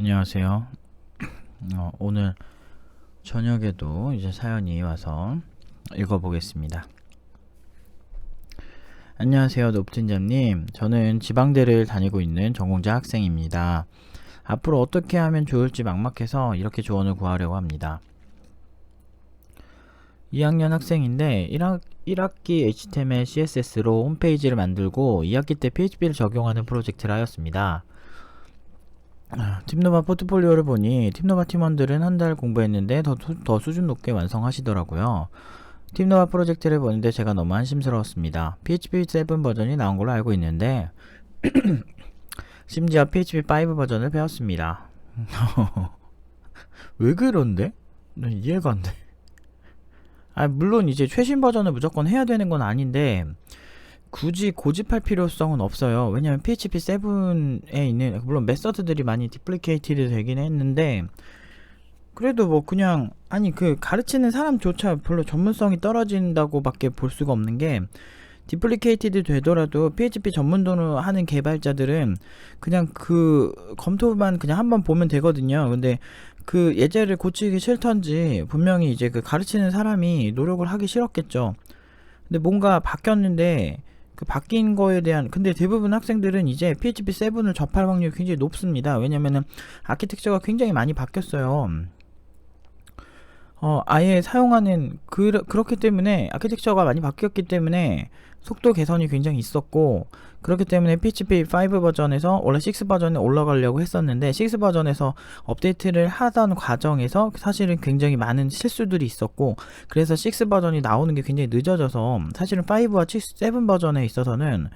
안녕하세요. 어, 오늘 저녁에도 이제 사연이 와서 읽어보겠습니다. 안녕하세요, 노프팀장님. 저는 지방대를 다니고 있는 전공자 학생입니다. 앞으로 어떻게 하면 좋을지 막막해서 이렇게 조언을 구하려고 합니다. 2학년 학생인데 1학, 1학기 HTML, CSS로 홈페이지를 만들고 2학기 때 PHP를 적용하는 프로젝트를 하였습니다. 아, 팀노바 포트폴리오를 보니 팀노바 팀원들은 한 달 공부했는데 더, 수- 더 수준 높게 완성하시더라고요. 팀노바 프로젝트를 보는데 제가 너무 한심스러웠습니다. PHP 7 버전이 나온 걸로 알고 있는데 심지어 PHP 5 버전을 배웠습니다. 왜 그런데? 난 이해가 안 돼. 아, 물론 이제 최신 버전을 무조건 해야 되는 건 아닌데 굳이 고집할 필요성은 없어요. 왜냐면 PHP 7에 있는 물론 메서드들이 많이 디플리케이티드 되긴 했는데 그래도 뭐 그냥 아니 그 가르치는 사람조차 별로 전문성이 떨어진다고밖에 볼 수가 없는 게 디플리케이티드 되더라도 PHP 전문도로 하는 개발자들은 그냥 그 검토만 그냥 한번 보면 되거든요. 근데 그 예제를 고치기 싫던지 분명히 이제 그 가르치는 사람이 노력을 하기 싫었겠죠. 근데 뭔가 바뀌었는데 그 바뀐 거에 대한 근데 대부분 학생들은 이제 PHP 7을 접할 확률이 굉장히 높습니다. 왜냐면은 아키텍처가 굉장히 많이 바뀌었어요. 어, 아예 사용하는 그, 그렇기 때문에 아키텍처가 많이 바뀌었기 때문에 속도 개선이 굉장히 있었고 그렇기 때문에 PHP 5 버전에서 원래 6 버전에 올라가려고 했었는데 6 버전에서 업데이트를 하던 과정에서 사실은 굉장히 많은 실수들이 있었고 그래서 6 버전이 나오는 게 굉장히 늦어져서 사실은 5와 7 버전에 있어서는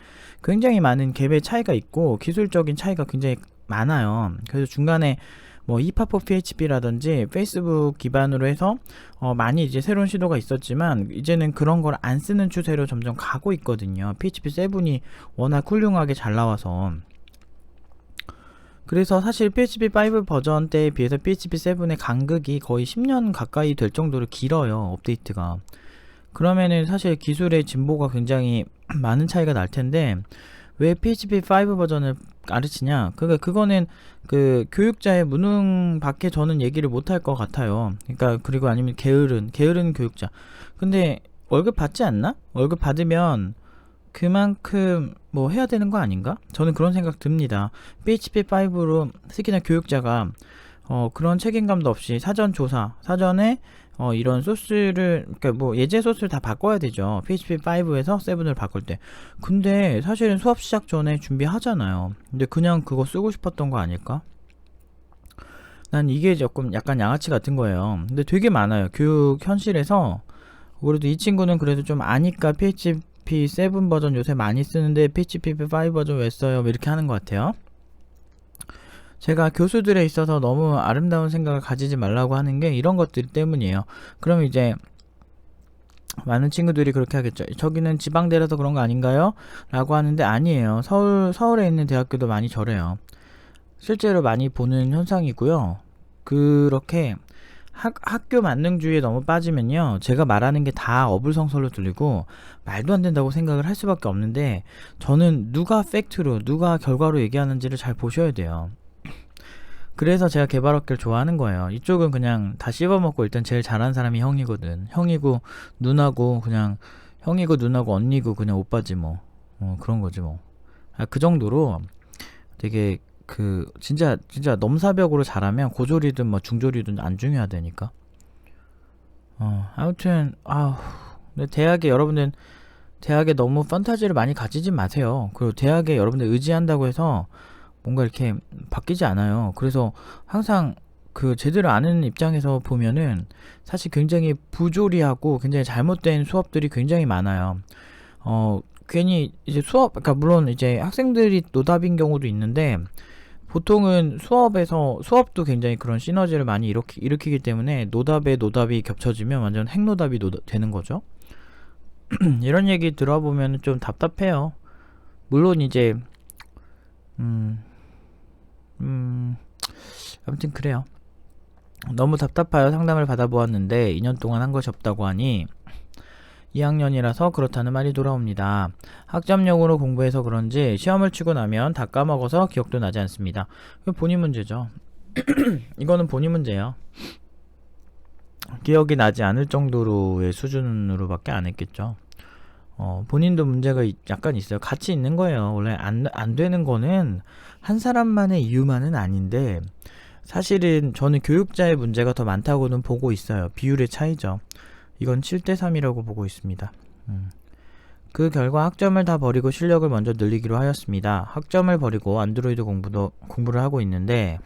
굉장히 많은 갭의 차이가 있고 기술적인 차이가 굉장히 많아요. 그래서 중간에 뭐 오브 PHP라든지 페이스북 기반으로 해서 어 많이 이제 새로운 시도가 있었지만 이제는 그런 걸 안 쓰는 추세로 점점 가고 있거든요. PHP 7이 워낙 훌륭하게 잘 나와서 그래서 사실 PHP 5 버전 때에 비해서 PHP 7의 간극이 거의 10년 가까이 될 정도로 길어요. 업데이트가. 그러면은 사실 기술의 진보가 굉장히 많은 차이가 날 텐데 왜 PHP 5 버전을 가르치냐? 그니까 그거는 그 교육자의 무능 밖에 저는 얘기를 못할 것 같아요. 그러니까 그리고 아니면 게으른 게으른 교육자. 근데 월급 받지 않나? 월급 받으면 그만큼 뭐 해야 되는 거 아닌가? 저는 그런 생각 듭니다. PHP 5로 특히나 교육자가 어 그런 책임감도 없이 사전 조사, 사전에 어 이런 소스를 그러니까 뭐 예제 소스를 다 바꿔야 되죠. PHP 5에서 7을 바꿀 때. 근데 사실은 수업 시작 전에 준비하잖아요. 근데 그냥 그거 쓰고 싶었던 거 아닐까? 난 이게 조금 약간 양아치 같은 거예요. 근데 되게 많아요. 교육 현실에서 그래도 이 친구는 그래도 좀 아니까 PHP 7 버전 요새 많이 쓰는데 PHP 5 버전 왜 써요? 뭐 이렇게 하는 것 같아요. 제가 교수들에 있어서 너무 아름다운 생각을 가지지 말라고 하는 게 이런 것들 때문이에요. 그럼 이제 많은 친구들이 그렇게 하겠죠. 저기는 지방대라서 그런 거 아닌가요? 라고 하는데 아니에요. 서울, 서울에 있는 대학교도 많이 저래요. 실제로 많이 보는 현상이고요. 그렇게 학, 학교 만능주의에 너무 빠지면요. 제가 말하는 게 다 어불성설로 들리고 말도 안 된다고 생각을 할 수밖에 없는데 저는 누가 팩트로, 누가 결과로 얘기하는지를 잘 보셔야 돼요. 그래서 제가 개발업계를 좋아하는 거예요. 이쪽은 그냥 다 씹어먹고 일단 제일 잘하는 사람이 형이거든. 형이고 누나고 그냥 형이고 누나고 언니고 그냥 오빠지 뭐. 어, 그런 거지 뭐. 아, 그 정도로 되게 그 진짜 진짜 넘사벽으로 잘하면 고졸이든 뭐 중졸이든 안 중요하다니까. 어, 아무튼 아우 근데 대학에 여러분들 대학에 너무 판타지를 많이 가지지 마세요. 그리고 대학에 여러분들 의지한다고 해서 뭔가 이렇게 바뀌지 않아요. 그래서 항상 그 제대로 아는 입장에서 보면은 사실 굉장히 부조리하고 굉장히 잘못된 수업들이 굉장히 많아요. 어, 괜히 이제 수업, 그러니까 물론 이제 학생들이 노답인 경우도 있는데 보통은 수업에서 수업도 굉장히 그런 시너지를 많이 일으키, 일으키기 때문에 노답에 노답이 겹쳐지면 완전 핵노답이 노답, 되는 거죠. 이런 얘기 들어보면 좀 답답해요. 물론 이제 음, 음, 아무튼 그래요. 너무 답답하여 상담을 받아보았는데 2년 동안 한 것이 없다고 하니 2학년이라서 그렇다는 말이 돌아옵니다. 학점용으로 공부해서 그런지 시험을 치고 나면 다 까먹어서 기억도 나지 않습니다. 본인 문제죠. 이거는 본인 문제예요. 기억이 나지 않을 정도로의 수준으로밖에 안 했겠죠. 어, 본인도 문제가 있- 약간 있어요. 같이 있는 거예요. 원래 안, 안 되는 거는 한 사람만의 이유만은 아닌데, 사실은 저는 교육자의 문제가 더 많다고는 보고 있어요. 비율의 차이죠. 이건 7대3이라고 보고 있습니다. 음. 그 결과 학점을 다 버리고 실력을 먼저 늘리기로 하였습니다. 학점을 버리고 안드로이드 공부도, 공부를 하고 있는데,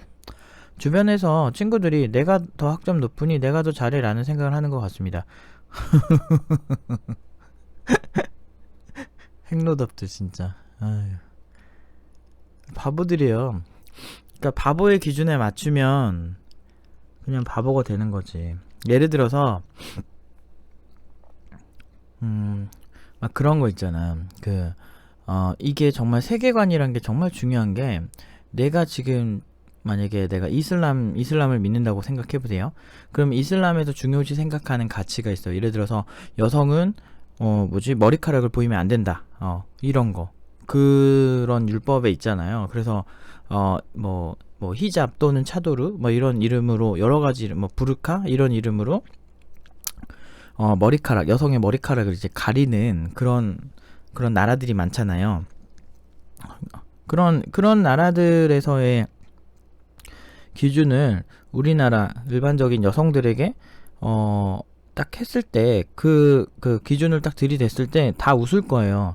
주변에서 친구들이 내가 더 학점 높으니 내가 더 잘해 라는 생각을 하는 것 같습니다. 핵노답들 진짜. 아유. 바보들이에요. 그러니까 바보의 기준에 맞추면 그냥 바보가 되는 거지. 예를 들어서 음, 막 그런 거 있잖아. 그, 어, 이게 정말 세계관이란 게 정말 중요한 게 내가 지금 만약에 내가 이슬람, 이슬람을 믿는다고 생각해 보세요. 그럼 이슬람에서 중요시 생각하는 가치가 있어요. 예를 들어서 여성은 어, 뭐지? 머리카락을 보이면 안 된다. 어, 이런 거. 그런 율법에 있잖아요. 그래서 어, 뭐, 뭐 히잡 또는 차도르 뭐 이런 이름으로 여러 가지 뭐 부르카 이런 이름으로 어, 머리카락, 여성의 머리카락을 이제 가리는 그런, 그런 나라들이 많잖아요. 그런, 그런 나라들에서의 기준을 우리나라 일반적인 여성들에게, 어, 딱 했을 때, 그, 그 기준을 딱 들이댔을 때 다 웃을 거예요.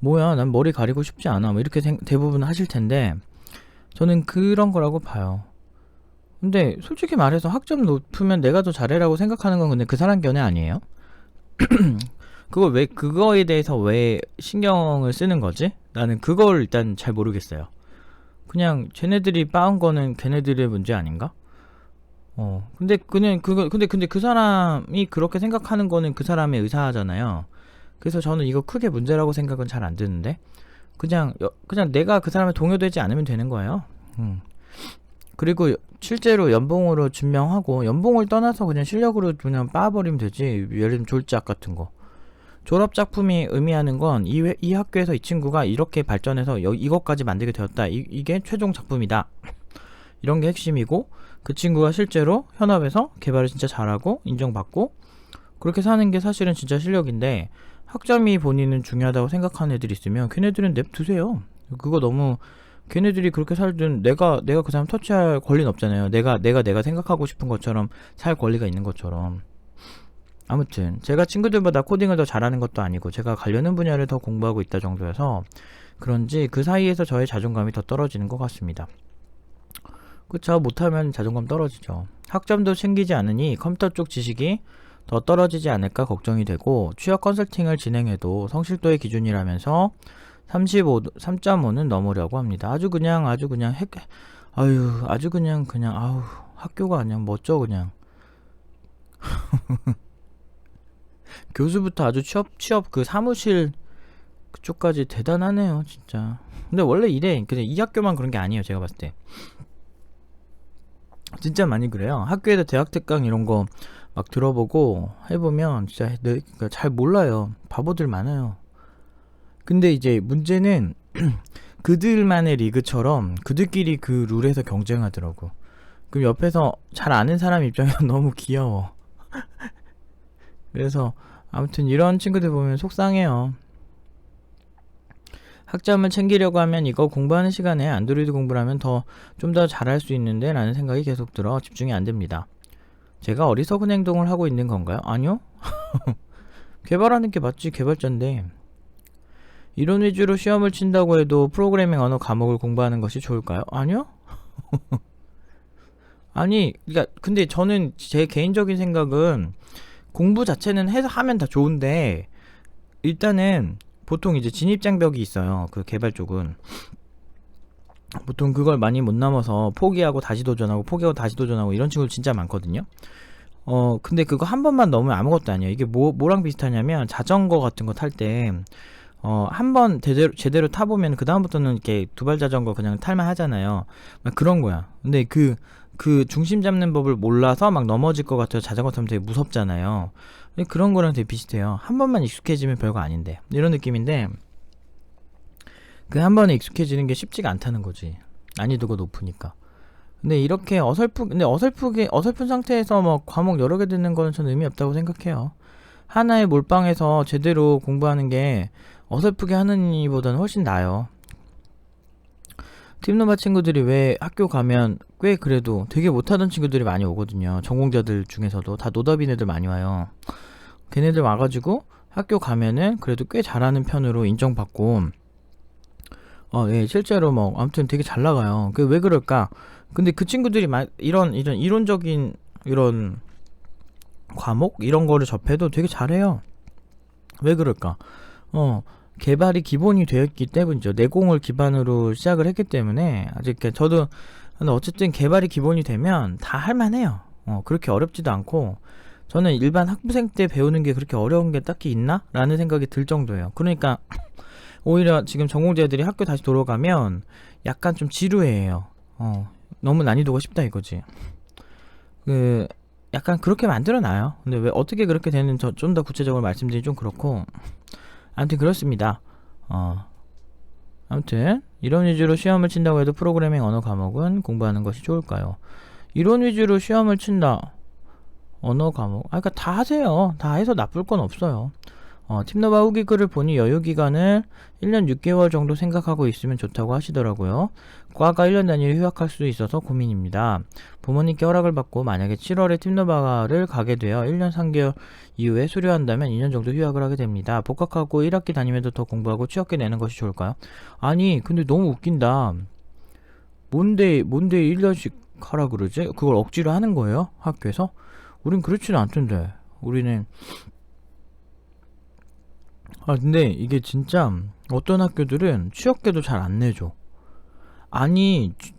뭐야, 난 머리 가리고 싶지 않아. 뭐 이렇게 생- 대부분 하실 텐데, 저는 그런 거라고 봐요. 근데 솔직히 말해서 학점 높으면 내가 더 잘해라고 생각하는 건 근데 그 사람 견해 아니에요? 그걸 왜 그거에 대해서 왜 신경을 쓰는 거지? 나는 그걸 일단 잘 모르겠어요. 그냥 쟤네들이 빠은 거는 걔네들의 문제 아닌가? 어. 근데 그냥 그거 근데 근데 그 사람이 그렇게 생각하는 거는 그 사람의 의사잖아요. 그래서 저는 이거 크게 문제라고 생각은 잘 안 드는데 그냥 여- 그냥 내가 그 사람에 동요되지 않으면 되는 거예요. 음. 그리고 실제로 연봉으로 증명하고 연봉을 떠나서 그냥 실력으로 그냥 빠버리면 되지 예를 들면 졸작 같은 거 졸업 작품이 의미하는 건이 이 학교에서 이 친구가 이렇게 발전해서 여, 이것까지 만들게 되었다 이, 이게 최종 작품이다 이런 게 핵심이고 그 친구가 실제로 현업에서 개발을 진짜 잘하고 인정받고 그렇게 사는 게 사실은 진짜 실력인데 학점이 본인은 중요하다고 생각하는 애들이 있으면 걔네들은 냅두세요 그거 너무 걔네들이 그렇게 살든 내가 내가 그 사람 터치할 권리는 없잖아요. 내가 내가 내가 생각하고 싶은 것처럼 살 권리가 있는 것처럼. 아무튼 제가 친구들보다 코딩을 더 잘하는 것도 아니고 제가 관련된 분야를 더 공부하고 있다 정도여서 그런지 그 사이에서 저의 자존감이 더 떨어지는 것 같습니다. 그쵸 못하면 자존감 떨어지죠. 학점도 챙기지 않으니 컴퓨터 쪽 지식이 더 떨어지지 않을까 걱정이 되고 취업 컨설팅을 진행해도 성실도의 기준이라면서 35, 3.5는 넘으려고 합니다. 아주 그냥, 아주 그냥 핵, 아유, 아주 그냥, 그냥, 아우, 학교가 아니야. 멋져, 그냥. 교수부터 아주 취업, 취업 그 사무실 그쪽까지 대단하네요, 진짜. 근데 원래 이래. 근데 이 학교만 그런 게 아니에요, 제가 봤을 때. 진짜 많이 그래요. 학교에서 대학 특강 이런 거 막 들어보고 해보면 진짜 내- 그러니까 잘 몰라요. 바보들 많아요. 근데 이제 문제는 그들만의 리그처럼 그들끼리 그 룰에서 경쟁하더라고. 그럼 옆에서 잘 아는 사람 입장에서 너무 귀여워. 그래서 아무튼 이런 친구들 보면 속상해요. 학점을 챙기려고 하면 이거 공부하는 시간에 안드로이드 공부를 하면 더 좀 더 잘할 수 있는데 라는 생각이 계속 들어 집중이 안 됩니다. 제가 어리석은 행동을 하고 있는 건가요? 아니요. 개발하는 게 맞지 개발자인데 이론 위주로 시험을 친다고 해도 프로그래밍 언어 과목을 공부하는 것이 좋을까요? 아니요. 아니, 그러니까 근데 저는 제 개인적인 생각은 공부 자체는 해서 하면 다 좋은데 일단은 보통 이제 진입 장벽이 있어요. 그 개발 쪽은 보통 그걸 많이 못 넘어서 포기하고 다시 도전하고 포기하고 다시 도전하고 이런 친구들 진짜 많거든요. 어, 근데 그거 한 번만 넘으면 아무것도 아니에요. 이게 뭐, 뭐랑 비슷하냐면 자전거 같은 거 탈 때, 어, 한 번 제대로, 제대로 타보면 그다음부터는 이렇게 두발 자전거 그냥 탈만 하잖아요. 막 그런 거야. 근데 그, 그 중심 잡는 법을 몰라서 막 넘어질 것 같아서 자전거 타면 되게 무섭잖아요. 그런 거랑 되게 비슷해요. 한 번만 익숙해지면 별거 아닌데. 이런 느낌인데, 그 한 번에 익숙해지는 게 쉽지가 않다는 거지. 난이도가 높으니까. 근데 이렇게 어설프 근데 어설프게 어설픈 상태에서 뭐 과목 여러 개 듣는 거는 저는 의미 없다고 생각해요. 하나의 몰빵에서 제대로 공부하는 게 어설프게 하는 이보다는 훨씬 나아요. 팀노바 친구들이 왜 학교 가면 꽤 그래도 되게 못하던 친구들이 많이 오거든요. 전공자들 중에서도 다 노답인 애들 많이 와요. 걔네들 와가지고 학교 가면은 그래도 꽤 잘하는 편으로 인정받고 어, 예, 실제로 뭐 아무튼 되게 잘 나가요. 그 왜 그럴까? 근데 그 친구들이 막 이런 이런 이론적인 이런 과목 이런 거를 접해도 되게 잘해요. 왜 그럴까? 어, 개발이 기본이 되어 있기 때문이죠. 내공을 기반으로 시작을 했기 때문에 아직 이렇게 저도 어쨌든 개발이 기본이 되면 다 할만해요. 어, 그렇게 어렵지도 않고 저는 일반 학부생 때 배우는 게 그렇게 어려운 게 딱히 있나? 라는 생각이 들 정도예요. 그러니까 오히려 지금 전공자들이 학교 다시 돌아가면 약간 좀 지루해요. 어, 너무 난이도가 쉽다 이거지. 그 약간 그렇게 만들어 놔요. 근데 왜 어떻게 그렇게 되는지 좀더 구체적으로 말씀드리기 좀 그렇고 아무튼 그렇습니다. 어. 아무튼 이론 위주로 시험을 친다고 해도 프로그래밍 언어 과목은 공부하는 것이 좋을까요? 이론 위주로 시험을 친다. 언어 과목. 아, 그러니까 다 하세요. 다 해서 나쁠 건 없어요. 어, 팀너바 후기 글을 보니 여유 기간을 1년 6개월 정도 생각하고 있으면 좋다고 하시더라고요. 과가 1년 단위로 휴학할 수 있어서 고민입니다. 부모님께 허락을 받고 만약에 7월에 팀너바를 가게 되어 1년 3개월 이후에 수료한다면 2년 정도 휴학을 하게 됩니다. 복학하고 1학기 다니면서 더 공부하고 취업계 내는 것이 좋을까요? 아니, 근데 너무 웃긴다. 뭔데, 뭔데 1년씩 하라 그러지? 그걸 억지로 하는 거예요? 학교에서? 우린 그렇지는 않던데. 우리는 아 근데 이게 진짜 어떤 학교들은 취업계도 잘 안 내줘. 아니 취-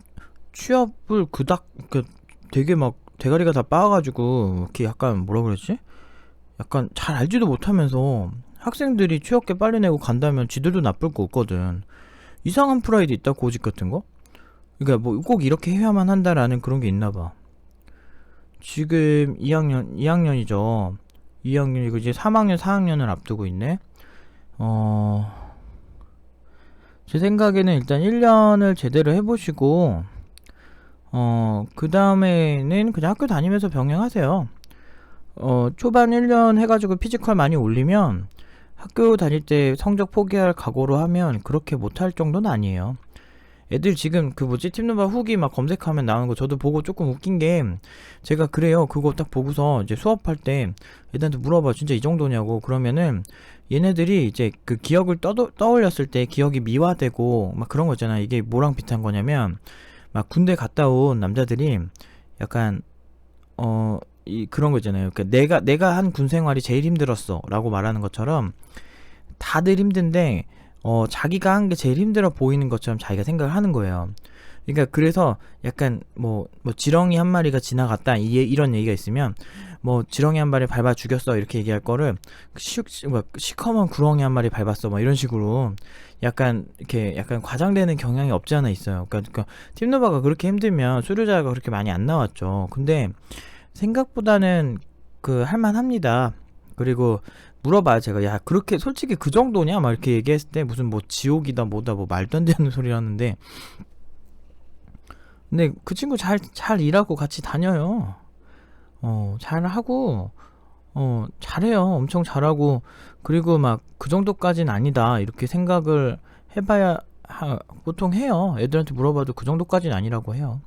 취업을 그닥 그 되게 막 대가리가 다 빠가지고 이렇게 약간 뭐라 그랬지? 약간 잘 알지도 못하면서 학생들이 취업계 빨리 내고 간다면 지들도 나쁠 거 없거든. 이상한 프라이드 있다 고집 같은 거? 그러니까 뭐 꼭 이렇게 해야만 한다라는 그런 게 있나 봐. 지금 2학년 2학년이죠. 2학년이고 이제 3학년 4학년을 앞두고 있네. 어, 제 생각에는 일단 1년을 제대로 해보시고, 어, 그 다음에는 그냥 학교 다니면서 병행하세요. 어, 초반 1년 해가지고 피지컬 많이 올리면 학교 다닐 때 성적 포기할 각오로 하면 그렇게 못할 정도는 아니에요. 애들 지금 그 뭐지? 팀노바 후기 막 검색하면 나오는 거 저도 보고 조금 웃긴 게 제가 그래요. 그거 딱 보고서 이제 수업할 때 애들한테 물어봐 진짜 이 정도냐고. 그러면은 얘네들이 이제 그 기억을 떠, 떠올렸을 때 기억이 미화되고 막 그런 거 있잖아 이게 뭐랑 비슷한 거냐면 막 군대 갔다 온 남자들이 약간 어 이 그런 거 있잖아요. 그러니까 내가 내가 한 군 생활이 제일 힘들었어라고 말하는 것처럼 다들 힘든데 어, 자기가 한 게 제일 힘들어 보이는 것처럼 자기가 생각을 하는 거예요. 그러니까 그래서 약간 뭐, 뭐 지렁이 한 마리가 지나갔다 이, 이런 얘기가 있으면 뭐 지렁이 한 마리 밟아 죽였어 이렇게 얘기할 거를 시, 뭐, 시커먼 구렁이 한 마리 밟았어 뭐 이런 식으로 약간 이렇게 약간 과장되는 경향이 없지 않아 있어요. 그러니까, 그러니까 팀노바가 그렇게 힘들면 수료자가 그렇게 많이 안 나왔죠. 근데 생각보다는 그 할만합니다. 그리고 물어봐요 제가. 야 그렇게 솔직히 그 정도냐? 막 이렇게 얘기했을 때 무슨 뭐 지옥이다 뭐다 뭐 말도 안 되는 소리 하는데. 근데 그 친구 잘 잘 일하고 같이 다녀요. 어 잘하고 어 잘해요. 엄청 잘하고. 그리고 막 그 정도까진 아니다. 이렇게 생각을 해봐야 하, 보통 해요. 애들한테 물어봐도 그 정도까진 아니라고 해요.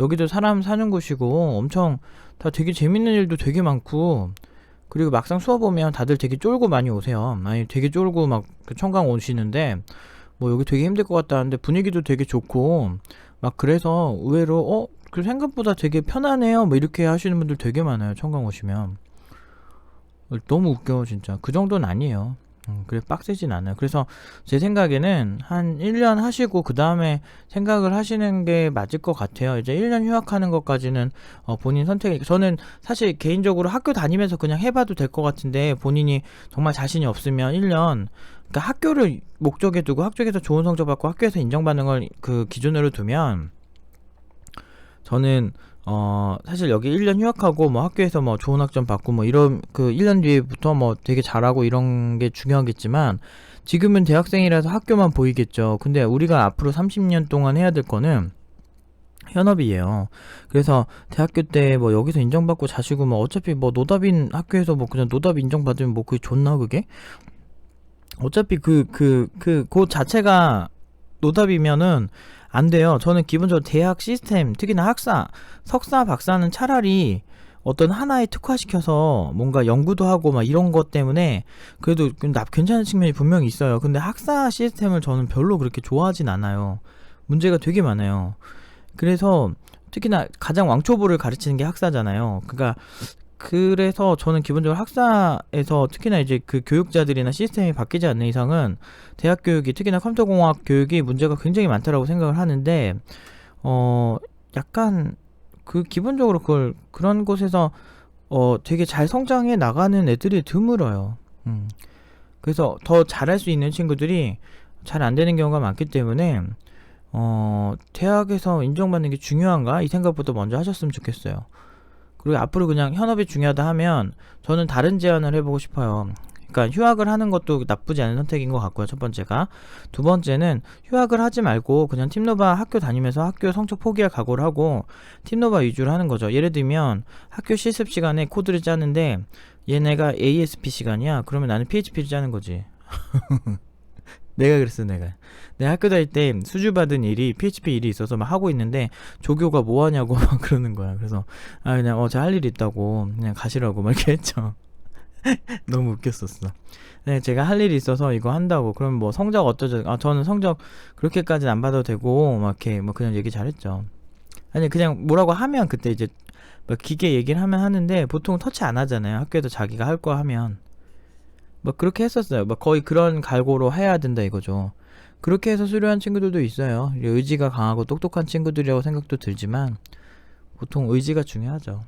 여기도 사람 사는 곳이고 엄청 다 되게 재밌는 일도 되게 많고 그리고 막상 수업 오면 다들 되게 쫄고 많이 오세요. 아니 되게 쫄고 막그 청강 오시는데 뭐 여기 되게 힘들 것 같다는데 분위기도 되게 좋고 막 그래서 의외로 어 그 생각보다 되게 편하네요. 뭐 이렇게 하시는 분들 되게 많아요. 청강 오시면 너무 웃겨 진짜 그 정도는 아니에요. 음, 그래 빡세진 않아요. 그래서 제 생각에는 한 1년 하시고 그 다음에 생각을 하시는 게 맞을 것 같아요. 이제 1년 휴학하는 것까지는 어, 본인 선택이 저는 사실 개인적으로 학교 다니면서 그냥 해봐도 될 것 같은데 본인이 정말 자신이 없으면 1년 그러니까 학교를 목적에 두고 학교에서 좋은 성적 받고 학교에서 인정받는 걸 그 기준으로 두면 저는 어 사실 여기 1년 휴학하고 뭐 학교에서 뭐 좋은 학점 받고 뭐 이런 그 1년 뒤에부터 뭐 되게 잘하고 이런 게 중요하겠지만 지금은 대학생이라서 학교만 보이겠죠. 근데 우리가 앞으로 30년 동안 해야 될 거는 현업이에요. 그래서 대학교 때 뭐 여기서 인정받고 자시고 뭐 어차피 뭐 노답인 학교에서 뭐 그냥 노답 인정받으면 뭐 그게 좋나 그게? 어차피 그 그 그그 자체가 노답이면은 안 돼요. 저는 기본적으로 대학 시스템, 특히나 학사, 석사, 박사는 차라리 어떤 하나에 특화시켜서 뭔가 연구도 하고 막 이런 것 때문에 그래도 좀 나- 괜찮은 측면이 분명히 있어요. 근데 학사 시스템을 저는 별로 그렇게 좋아하진 않아요. 문제가 되게 많아요. 그래서 특히나 가장 왕초보를 가르치는 게 학사잖아요. 그러니까 그래서 저는 기본적으로 학사에서 특히나 이제 그 교육자들이나 시스템이 바뀌지 않는 이상은 대학 교육이 특히나 컴퓨터 공학 교육이 문제가 굉장히 많다라고 생각을 하는데 어 약간 그 기본적으로 그걸 그런 곳에서 어 되게 잘 성장해 나가는 애들이 드물어요. 음. 그래서 더 잘할 수 있는 친구들이 잘 안 되는 경우가 많기 때문에 어 대학에서 인정받는 게 중요한가 이 생각부터 먼저 하셨으면 좋겠어요. 그리고 앞으로 그냥 현업이 중요하다 하면 저는 다른 제안을 해보고 싶어요. 그러니까 휴학을 하는 것도 나쁘지 않은 선택인 것 같고요. 첫 번째가 두 번째는 휴학을 하지 말고 그냥 팀노바 학교 다니면서 학교 성적 포기할 각오를 하고 팀노바 위주로 하는 거죠. 예를 들면 학교 실습 시간에 코드를 짜는데 얘네가 ASP 시간이야. 그러면 나는 PHP를 짜는 거지. 내가 그랬어 내가. 내 학교 다닐 때 수주 받은 일이 PHP 일이 있어서 막 하고 있는데 조교가 뭐 하냐고 막 그러는 거야. 그래서 아 그냥 어 제가 할일 있다고 그냥 가시라고 막 이렇게 했죠. 너무 웃겼었어. 네 제가 할 일이 있어서 이거 한다고. 그럼 뭐 성적 어쩌죠? 아 저는 성적 그렇게까지는 안 받아도 되고 막 이렇게 뭐 그냥 얘기 잘했죠. 아니 그냥 뭐라고 하면 그때 이제 뭐 기계 얘기를 하면 하는데 보통 터치 안 하잖아요. 학교에서 자기가 할 거 하면 뭐 그렇게 했었어요. 뭐 거의 그런 갈고로 해야 된다 이거죠. 그렇게 해서 수료한 친구들도 있어요. 의지가 강하고 똑똑한 친구들이라고 생각도 들지만 보통 의지가 중요하죠.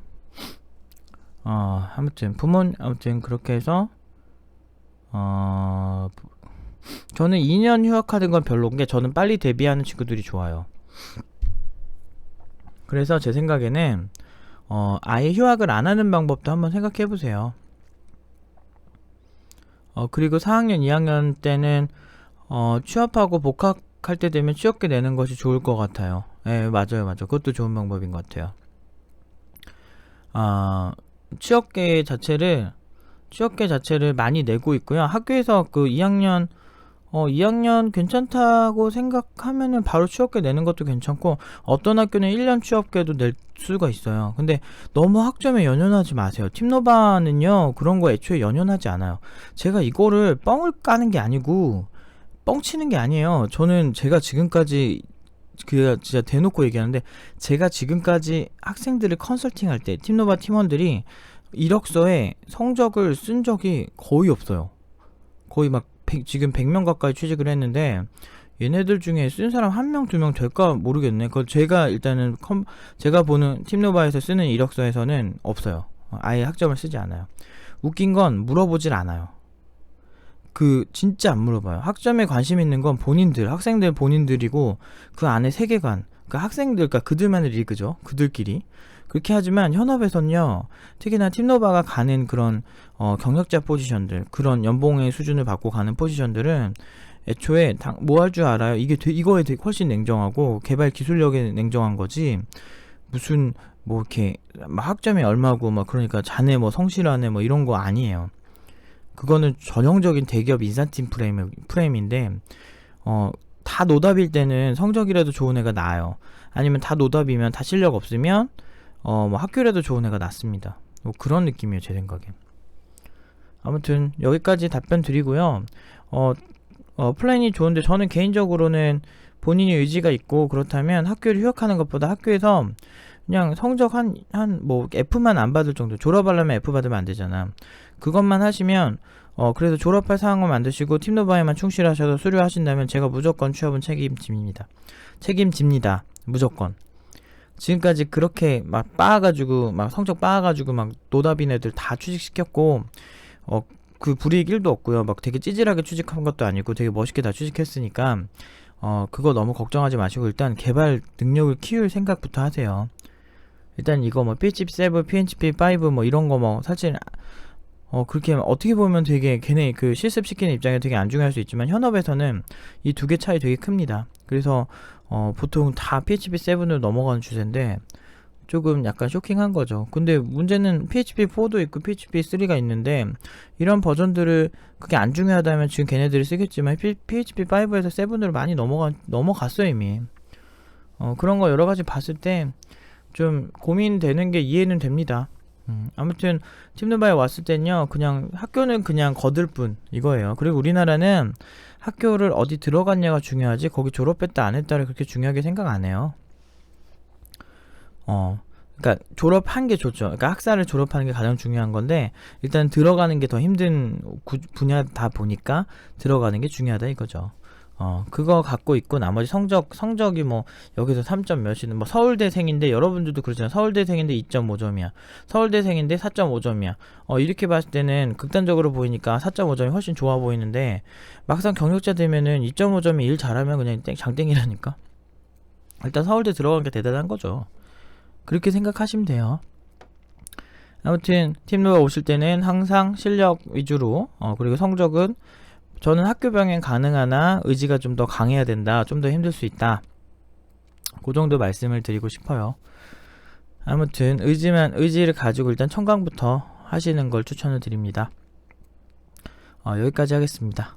어, 아무튼 부모 아무튼 그렇게 해서 어 저는 2년 휴학하는 건 별로인 게 저는 빨리 데뷔하는 친구들이 좋아요. 그래서 제 생각에는 어 아예 휴학을 안 하는 방법도 한번 생각해 보세요. 어, 그리고 4학년, 2학년 때는, 어, 취업하고 복학할 때 되면 취업계 내는 것이 좋을 것 같아요. 예, 맞아요, 맞아요. 그것도 좋은 방법인 것 같아요. 아, 취업계 자체를, 취업계 자체를 많이 내고 있고요. 학교에서 그 2학년, 어, 2학년 괜찮다고 생각하면은 바로 취업계 내는 것도 괜찮고, 어떤 학교는 1년 취업계도 낼 수가 있어요. 근데 너무 학점에 연연하지 마세요. 팀노바는요, 그런 거 애초에 연연하지 않아요. 제가 이거를 뻥을 까는 게 아니고, 뻥 치는 게 아니에요. 저는 제가 지금까지, 그, 진짜 대놓고 얘기하는데, 제가 지금까지 학생들을 컨설팅 할 때, 팀노바 팀원들이 이력서에 성적을 쓴 적이 거의 없어요. 거의 막, 100, 지금 100명 가까이 취직을 했는데, 얘네들 중에 쓴 사람 한 명, 두 명 될까 모르겠네. 그걸 제가 일단은 컴, 제가 보는 팀노바에서 쓰는 이력서에서는 없어요. 어, 아예 학점을 쓰지 않아요. 웃긴 건 물어보질 않아요. 그 진짜 안 물어봐요. 학점에 관심 있는 건 본인들, 학생들 본인들이고 그 안에 세계관, 그 학생들, 그러니까 그들만의 리그죠. 그들끼리. 그렇게 하지만 현업에선요, 특히나 팀노바가 가는 그런 어, 경력자 포지션들, 그런 연봉의 수준을 받고 가는 포지션들은 애초에 뭐 할 줄 알아요? 이게 되, 이거에 되게 훨씬 냉정하고 개발 기술력에 냉정한 거지 무슨 뭐 이렇게 막 학점이 얼마고 막 그러니까 자네 뭐 성실하네 뭐 이런 거 아니에요. 그거는 전형적인 대기업 인사팀 프레임 프레임인데 어 다 노답일 때는 성적이라도 좋은 애가 나아요. 아니면 다 노답이면 다 실력 없으면 어 뭐 학교라도 좋은 애가 낫습니다. 뭐 그런 느낌이에요 제 생각에. 아무튼 여기까지 답변 드리고요. 어 어, 플랜이 좋은데 저는 개인적으로는 본인이 의지가 있고 그렇다면 학교를 휴학하는 것보다 학교에서 그냥 성적 한, 한, 뭐, F만 안 받을 정도. 졸업하려면 F 받으면 안 되잖아. 그것만 하시면, 어, 그래서 졸업할 상황을 만드시고 팀노바에만 충실하셔서 수료하신다면 제가 무조건 취업은 책임집니다. 책임집니다. 무조건. 지금까지 그렇게 막 빻아가지고, 막 성적 빻아가지고 막 노답인 애들 다 취직시켰고, 어, 그 불이익 1도 없고요. 막 되게 찌질하게 취직한 것도 아니고 되게 멋있게 다 취직했으니까 어 그거 너무 걱정하지 마시고 일단 개발 능력을 키울 생각부터 하세요. 일단 이거 뭐 PHP 7, PHP 5 뭐 이런 거 뭐 사실 어 그렇게 어떻게 보면 되게 걔네 그 실습시키는 입장에 되게 안 중요할 수 있지만 현업에서는 이 두 개 차이 되게 큽니다. 그래서 어, 보통 다 PHP 7으로 넘어가는 추세인데 조금 약간 쇼킹한 거죠. 근데 문제는 PHP 4도 있고 PHP 3가 있는데 이런 버전들을 그게 안 중요하다면 지금 걔네들이 쓰겠지만 PHP 5에서 7으로 많이 넘어가 넘어갔어요 이미. 어, 그런 거 여러 가지 봤을 때 좀 고민되는 게 이해는 됩니다. 음, 아무튼 팀누바에 왔을 땐요 그냥 학교는 그냥 거들 뿐 이거예요. 그리고 우리나라는 학교를 어디 들어갔냐가 중요하지 거기 졸업했다 안 했다를 그렇게 중요하게 생각 안 해요. 어, 그러니까 졸업한 게 좋죠. 그러니까 학사를 졸업하는 게 가장 중요한 건데 일단 들어가는 게 더 힘든 구- 분야다 보니까 들어가는 게 중요하다 이거죠. 어, 그거 갖고 있고 나머지 성적 성적이 뭐 여기서 3점 몇이는 뭐 서울대생인데 여러분들도 그렇잖아요. 서울대생인데 2.5점이야. 서울대생인데 4.5점이야. 어, 이렇게 봤을 때는 극단적으로 보이니까 4.5점이 훨씬 좋아 보이는데 막상 경력자 되면은 2.5점이 일 잘하면 그냥 땡, 장땡이라니까. 일단 서울대 들어간 게 대단한 거죠. 그렇게 생각하시면 돼요. 아무튼 팀로가 오실 때는 항상 실력 위주로 어, 그리고 성적은 저는 학교 병행 가능하나 의지가 좀 더 강해야 된다. 좀 더 힘들 수 있다. 그 정도 말씀을 드리고 싶어요. 아무튼 의지만 의지를 가지고 일단 청강부터 하시는 걸 추천을 드립니다. 어, 여기까지 하겠습니다.